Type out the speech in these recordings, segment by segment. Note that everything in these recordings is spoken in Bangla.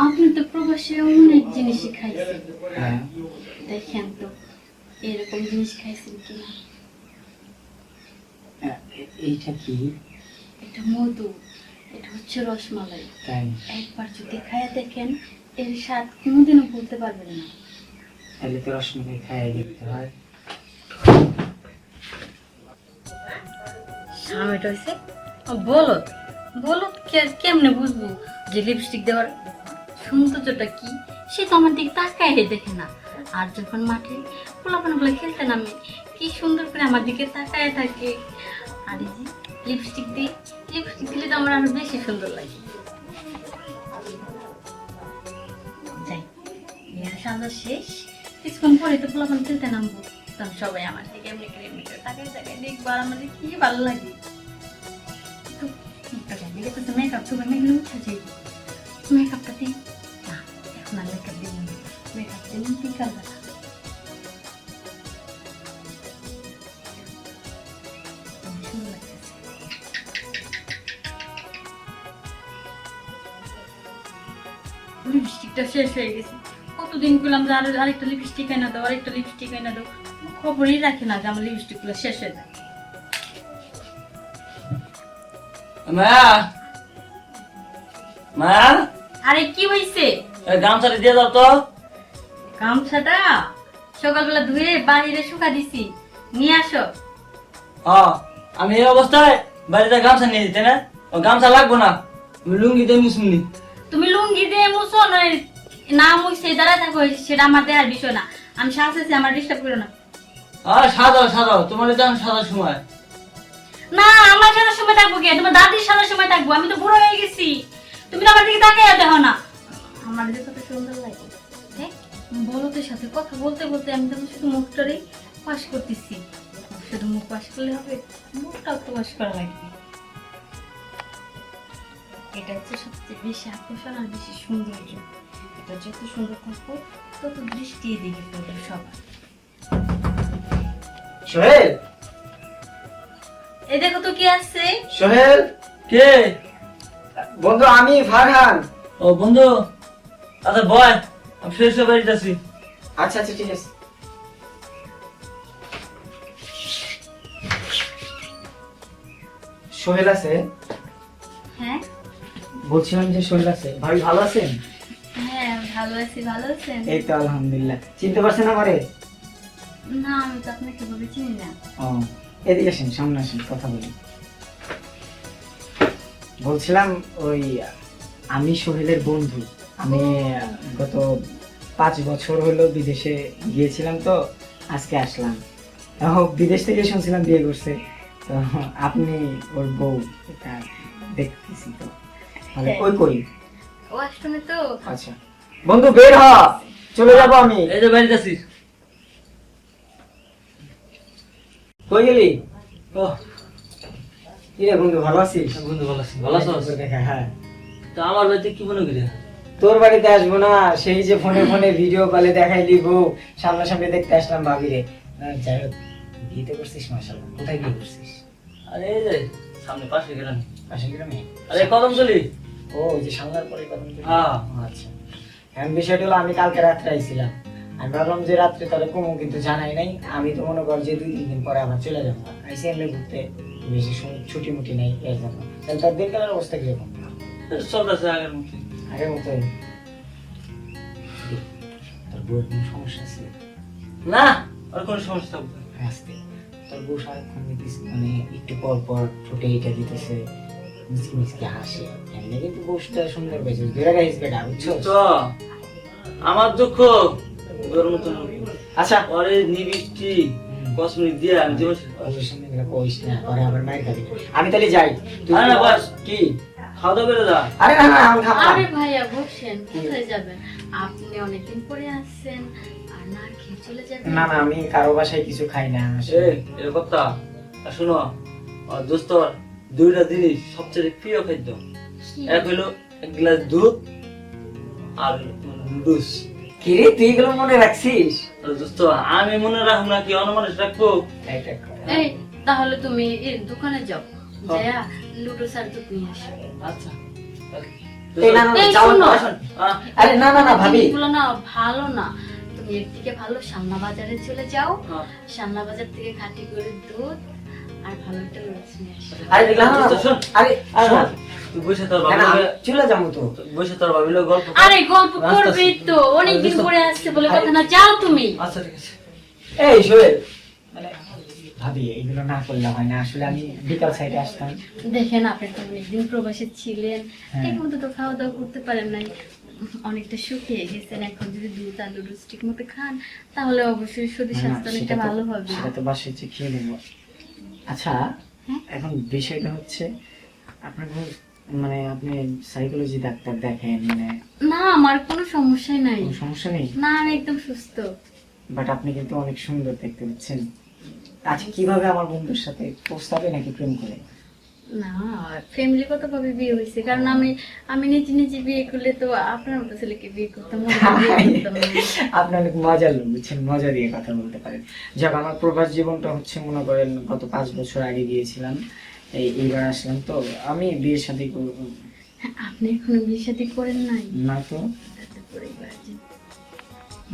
আপনি তো প্রবাসে অনেক জিনিসই খাইছেন। হ্যাঁ। দেখেন তো এরকম জিনিস খাইছেন কিনা? এইটা কি? এটা মধু এটা হচ্ছে রসমালাই। একবার যদি খায়া দেখেন এর স্বাদ কোনোদিনও বলতে পারবেন না। তাহলে তো রসমালাই খাইয়ে দেখতে হয়। হয়েছে বলো বলো কেমনে বুঝব যে লিপস্টিক দেওয়ার সৌন্দর্যটা কি, সে তো আমার দিকে তাকায় দেখে না। আর যখন মাঠে পোলাপানগুলো খেলতে নামে, কি সুন্দর করে আমার দিকে তাকায় থাকে। আর এই যে লিপস্টিক দিই লিপস্টিক দিলে তো আমার আরও বেশি সুন্দর লাগে। সাজা শেষ। কিছুক্ষণ পরে তো পোলাপান খেলতে নামবো। তখন সবাই আমার দিকে এমনি করে এমনি করে তাকায় তাকায় দেখব আর আমার কি ভালো লাগে। মেকআপ তো মেকআপ উঠে যাই মেকআপটা দিই দিলাম বিকালবেলা অনেক সুন্দর লাগতেছে। লিপস্টিকটা শেষ হয়ে গেছে কতদিন পেলাম যে আরও আরেকটা লিপস্টিক এনে দাও আরেকটা লিপস্টিক এনে দাও খবরই রাখে না যে আমার লিপস্টিকগুলো শেষ হয়ে যায় মা মা আরে কি হয়েছে গামছাটা দিয়ে দাও তো। গামছাটা সকালবেলা ধুয়ে বাহিরে শুকা দিছি। নিয়ে আসো। হ্যাঁ আমি এই অবস্থায় বাড়িতে গামছা নিয়ে যেতে না? ও গামছা লাগবো না। আমি লুঙ্গি দিয়ে মুসুমনি তুমি লুঙ্গি দিয়ে নয় না মুছছে দাঁড়ায় থাকো সেটা আমার দেওয়ার বিষয় না। আমি সাজেছি আমার ডিস্টার্ব করো না। আর সাজাও সাজাও। তোমার তো আমি সাজার সময়। না আমার সাথে সময় থাকব কে? তোমার দাদির সাথে সময় থাকব। আমি তো বুড়ো হয়ে গেছি। তুমি তো আমার দিকে তাকিয়ে দেখো না। বলতের সাথে কথা বলতে বলতে আমি তখন শুধু মুখটারই পাশ করতেছি। শুধু মুখ পাশ করলে হবে মুখটাও তো পাশ করা লাগবে। এটা হচ্ছে সবচেয়ে বেশি আকর্ষণ আর বেশি সৌন্দর্য। এটা যত সুন্দর থাকব তত দৃষ্টি এদিকে পড়বে সবার। সোহেল! এই দেখো তো কি আছে। সোহেল! কে? বন্ধু আমি ফারহান। ও বন্ধু আচ্ছা বয় আমি হয়ে বাড়িতে আছি। আচ্ছা আচ্ছা ঠিক আছে। সোহেল আছে? হ্যাঁ? বলছিলাম যে সোহেল আছে। ভাই ভালো আছেন? হ্যাঁ ভালো আছি ভালো আছেন? এই তো আলহামদুলিল্লাহ। চিনতে পারছেন আমারে? না আমি তো আপনাকে ভাবে চিনি না। ও এদিকে আসেন সামনে আসেন কথা বলি। বলছিলাম ওই আমি সোহেলের বন্ধু। আমি গত পাঁচ বছর হলো বিদেশে গিয়েছিলাম তো আজকে আসলাম। বিদেশ থেকে শুনছিলাম বিয়ে করছে। তো আপনি ওর বউ এটা দেখতেছি তো। মানে ওই কই ও আষ্টমে তো। আচ্ছা। বন্ধু বের হ! চলে যাব আমি। এই যে বাড়িতে আছি কই গেলি? ও কি রে বন্ধু ভালো আছিস? বন্ধু ভালো আছি। ভালো আছো? দেখা হ্যাঁ। তো আমার বাড়িতে কি মনে করি তোর বাড়িতে আসব না সেই যে ফোনে ফোনে ভিডিও কলে দেখাইলি বউ সামনাসামনি দেখতে আসলাম ভাবি রে যাই হোক বিয়েতে করছিস মাসাল্লাহ কোথায় বিয়ে করছিস? আরে এই যে সামনে পাশে গেলাম গ্রামে? আরে কদম চলি ও যে পরে কথা বলতে হ্যাঁ আচ্ছা। বিষয়টা হলো আমি কালকে রাত্রে আইছিলাম। আমি ভাবলাম যে রাত্রে তাহলে কমু কিন্তু জানাই নাই। আমি তো মনে কর যে দুই তিন দিন পরে আবার চলে যাব। আইসি এমনি ঘুরতে বেশি ছুটি মুটি নেই এর জন্য। তাহলে তোর দিনকালের অবস্থা কীরকম? চলতেছে আগের মতো আগের মতো তোর বউয়ের কোনো সমস্যা আছে? না আর কোনো সমস্যা থাকবে আসতে তোর বউ সারাক্ষণ দিতেছে মানে একটু পর পর ঠোঁটে এটা দিতেছে মিসকি মিসকি হাসে। এমনি কিন্তু বউটা সুন্দর পেয়েছে গাইস বেটা বুঝছ? তো আমার দুঃখ। তোর মতন আচ্ছা। পরে নিবিষ্টি কসমিক দিয়ে আমি জীবন এগুলো কইস না পরে আবার মায়ের খাবি। আমি তাহলে যাই। তুই না, বস। কি? খাওয়া দাওয়া করে যা আরে না না আমি খাব আরে ভাইয়া বসেন কোথায় যাবেন? আপনি অনেকদিন পরে আসছেন আর না খেয়ে চলে যাবেন। না না আমি কারও বাসায় কিছু খাই না এ এর কথা আর শোনো আর দোস্ত দুইটা জিনিস সবচেয়ে প্রিয় খাদ্য। এক হইল এক গ্লাস দুধ আর নুডলস। কি রে তুই এগুলো মনে রাখছিস? দোস্ত আমি মনে রাখব না কি অনুমানিস রাখব? এইটা এই তাহলে তুমি এর দোকানে যাও। যায়া লুডো সার নিয়ে আসো। আচ্ছা এই না না এই যাও শোনো। না, আসুন। আরে না না না ভাবি। জিনিসগুলো না ভালো না। তুমি এর থেকে ভালো সামনা বাজারে চলে যাও। সামনা বাজার থেকে খাঁটি করে দুধ আর ভালো একটা লুচি নিয়ে আসো। আরে না, তুই বসে তোর চলে যাব তো। বসে তোর গল্প আরে গল্প রাস্তা করবে তো। অনেকদিন পরে আসছে বলে কথা না। যাও তুমি। আচ্ছা ঠিক আছে। এই মানে ভাবি এগুলো না করলে হয় না। আসলে আমি বিকাল সাইডে আসতাম। দেখেন আপনি তো অনেকদিন প্রবাসে ছিলেন। হ্যাঁ। ঠিক মতো তো খাওয়া দাওয়া করতে পারেন নাই। অনেকটা শুকিয়ে গেছেন। এখন যদি দুধ আলু রুজ ঠিক মতো খান তাহলে অবশ্যই শরীর স্বাস্থ্য অনেকটা ভালো হবে। সেটা তো বাসায় যে খেয়ে নেব। আচ্ছা হ্যাঁ? এখন বিষয়টা হচ্ছে আপনার মানে আপনি সাইকোলজি ডাক্তার দেখেন মানে না আমার কোনো সমস্যাই নাই। সমস্যা নেই? না আমি একদম সুস্থ। বাট আপনি কিন্তু অনেক সুন্দর দেখতে পাচ্ছেন। আচ্ছা কীভাবে আমার বন্ধুর সাথে প্রস্তাবে নাকি প্রেম করে? না ফ্যামিলিগত ভাবে বিয়ে হয়েছে। কারণ আমি আমি নিজে নিজে বিয়ে করলে তো আপনার মতো ছেলেকে বিয়ে করতাম না, বিয়ে করতাম না। আপনি অনেক মজার লোক বুঝছেন? মজা দিয়ে কথা বলতে পারেন। যাক আমার প্রবাস জীবনটা হচ্ছে মনে করেন গত পাঁচ বছর আগে গিয়েছিলাম। এই এইবার আসলাম তো। আমি বিয়ের সাথে আপনি এখনও বিয়ে শাদী করেন নাই? না তো।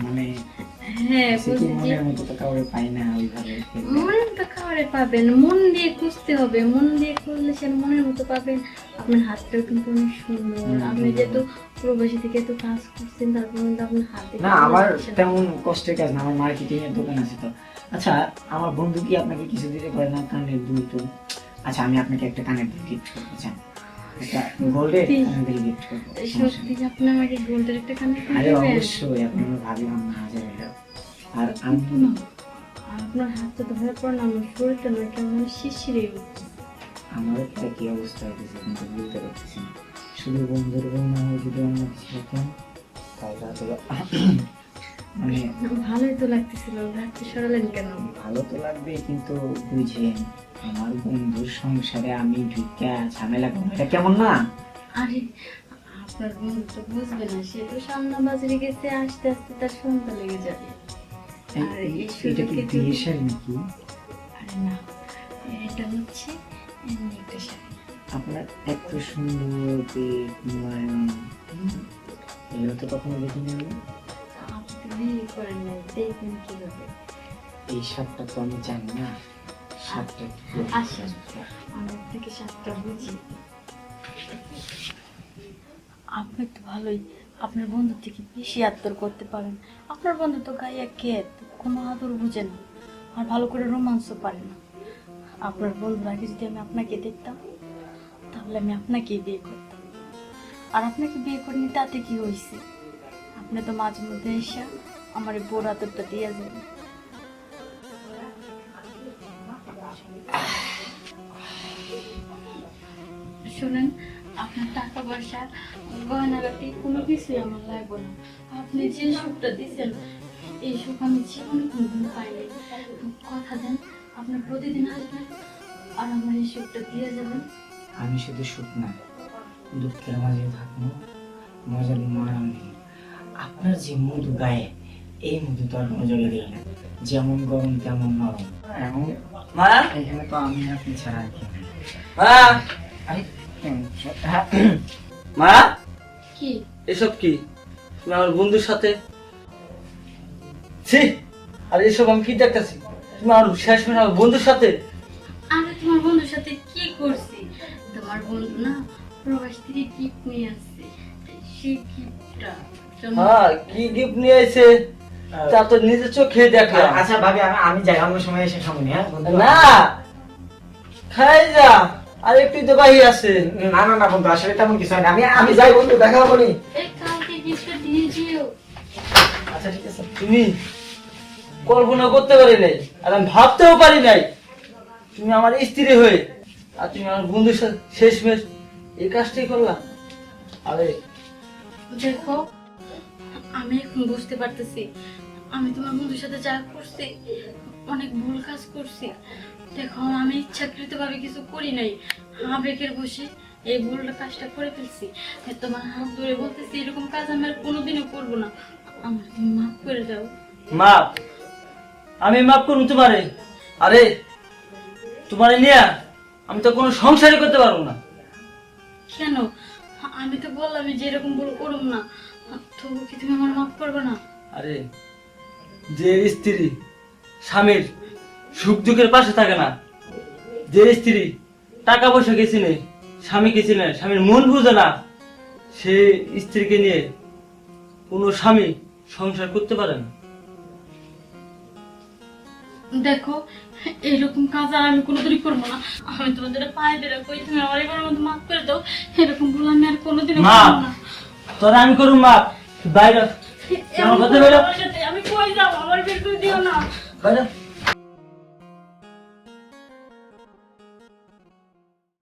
মানে হ্যাঁ মনের মতো কাউরে পাবেন মন দিয়ে খুঁজতে হবে। মন দিয়ে খুঁজলে সে মনের মতো পাবেন আপনার হাতটাও কিন্তু অনেক সুন্দর। আপনি যেহেতু প্রবাসী থেকে এত কাজ করছেন তারপর কিন্তু আপনার হাতে না আমার তেমন কষ্টের কাজ না আমার মার্কেটিং এর দোকান আছে তো। আচ্ছা আমার বন্ধু কি আপনাকে কিছু দিতে পারে না কানের দুল তো আচ্ছা আমি আপনাকে একটা কানের দুল গিফট করতে চাই। একটা গোল্ডের সত্যি? গিফট করব সত্যি আপনি আমাকে গোল্ডের একটা কানে আরে অবশ্যই আপনি আমার ভাবি আমার হাজার। আর আমি আপনার হাতটা ধরার পর আমার শরীরটা না কেমন শিশিরে আমার একটা কি অবস্থা হয়েছে কিন্তু বলতে পারতেছি না শুধু বন্ধুর বোন না যদি অন্য কিছু হতাম বা- মানে ভালোই তো লাগতেছিল। সরালেন কেন? ভালো তো লাগবে কিন্তু বুঝেন আমার বন্ধুর সংসারে আমি ঢুকা ঝামেলা করব এটা কেমন না? আরে আপনার বন্ধু তো বুঝবে না সে তো সামনা বাজারে গেছে আস্তে আস্তে তার সন্ধ্যা লেগে যাবে। আর এই- সুযোগে বিয়েশের নাকি? আরে না এটা হচ্ছে এমনি একটা শাড়ি। আপনার এত সুন্দর এগুলো তো কখনো দেখিনি আমি। বিয়ে করেন নাই দেখবেন কীভাবে এই সাপটা তো আমি জানি না। সাপটা আসেন আমি আপনাকে সাতটা বুঝি। আপনি তো ভালোই আপনার বন্ধু থেকে বেশি আদর করতে পারেন। আপনার বন্ধু তো গায়ে খেত কোনো আদর বুঝে না আর ভালো করে রোমান্সও পারে না। আপনার বন্ধুর আগে যদি আমি আপনাকে দেখতাম তাহলে আমি আপনাকেই বিয়ে করতাম। আর আপনাকে বিয়ে করিনি তাতে কি হয়েছে আপনি তো মাঝে মধ্যে এসে আমার এই বোর আদরটা দিয়ে যাবেন শুনেন আপনার টাকা পয়সা গয়নাগাটি কোনো কিছুই আমার লাগবে না। আপনি যে সুখটা দিচ্ছেন এই সুখ আমি জীবনে কোনোদিন পাইনি। কথা দেন আপনি প্রতিদিন আসবেন আর আমার এই সুখটা দিয়ে যাবেন। আমি শুধু সুখ না দুঃখের মাঝে থাকব মজার মারাম নেই। আপনার যে মধু গায়ে এই মধু তো আর কোনো জায়গায় দিই না। যেমন গরম তেমন নরম। এখন মা? এখানে তো আমি আপনি ছাড়া আর কেউ মা? হ্যাঁ, কি? এসব কি? তুমি আমার বন্ধুর সাথে? ছি! আর এসব আমি কি দেখতেছি? তুমি আমার শেষ আমার বন্ধুর সাথে? আমি তোমার বন্ধুর সাথে কি করছি? তোমার বন্ধু না প্রবাস থেকে গিফট নিয়ে আসছে। সেই গিফটটা হ্যাঁ কি গিফট নিয়ে এসে তা তো নিজের চোখে দেখলাম আচ্ছা ভাবি আমি আমি যাই অন্য সময় এসে খাব নি, হ্যাঁ না খাই যা। আর একটু তো বাহি আছে। না না না বন্ধু আসলে তেমন কিছু না। আমি আমি যাই বন্ধু দেখা হব নি। এই কালকে গিফটটা দিয়ে দিও। আচ্ছা ঠিক আছে। তুমি কল্পনা করতে পারি নাই আর আমি ভাবতেও পারি নাই তুমি আমার স্ত্রী হয়ে আর তুমি আমার বন্ধুর সাথে শেষমেশ এই কাজটাই করলাম আরে দেখো আমি এখন বুঝতে পারতেছি। আমি তোমার বন্ধুর সাথে যা করছি অনেক ভুল কাজ করছি। দেখো আমি ইচ্ছাকৃত ভাবে কিছু করি নাই। আবেগের বসে এই ভুল কাজটা করে ফেলছি। তোমার হাত ধরে বলতেছি এরকম কাজ আমি আর কোনোদিনও করব না। আমার তুমি মাফ করে দাও। মাপ আমি মাপ করব তোমারে? আরে তোমারে নিয়ে আমি তো কোনো সংসারই করতে পারব না। কেন? আমি আমি তো বললাম যে এরকম ভুল করুম না। তবু কি তুমি আমার মাফ করবে না? আরে যে স্ত্রী স্বামীর সুখ দুঃখের পাশে থাকে না যে স্ত্রী টাকা পয়সা গেছি নেই স্বামী গেছি না স্বামীর মন বুঝে না সে স্ত্রীকে নিয়ে কোনো স্বামী সংসার করতে পারে না। দেখো এরকম কাজ আর আমি কোনোদিনই করব না। আমি তোমাদের পায়ে ধরে কই তুমি আমার এবার মাফ করে দাও এরকম ভুল আমি আর কোনোদিনও মা করব না। তোরা আমি করুম মা। বাইরে আমার কথা সাথে, আমি কই যাও আমার বের করে দিও না। বাইরে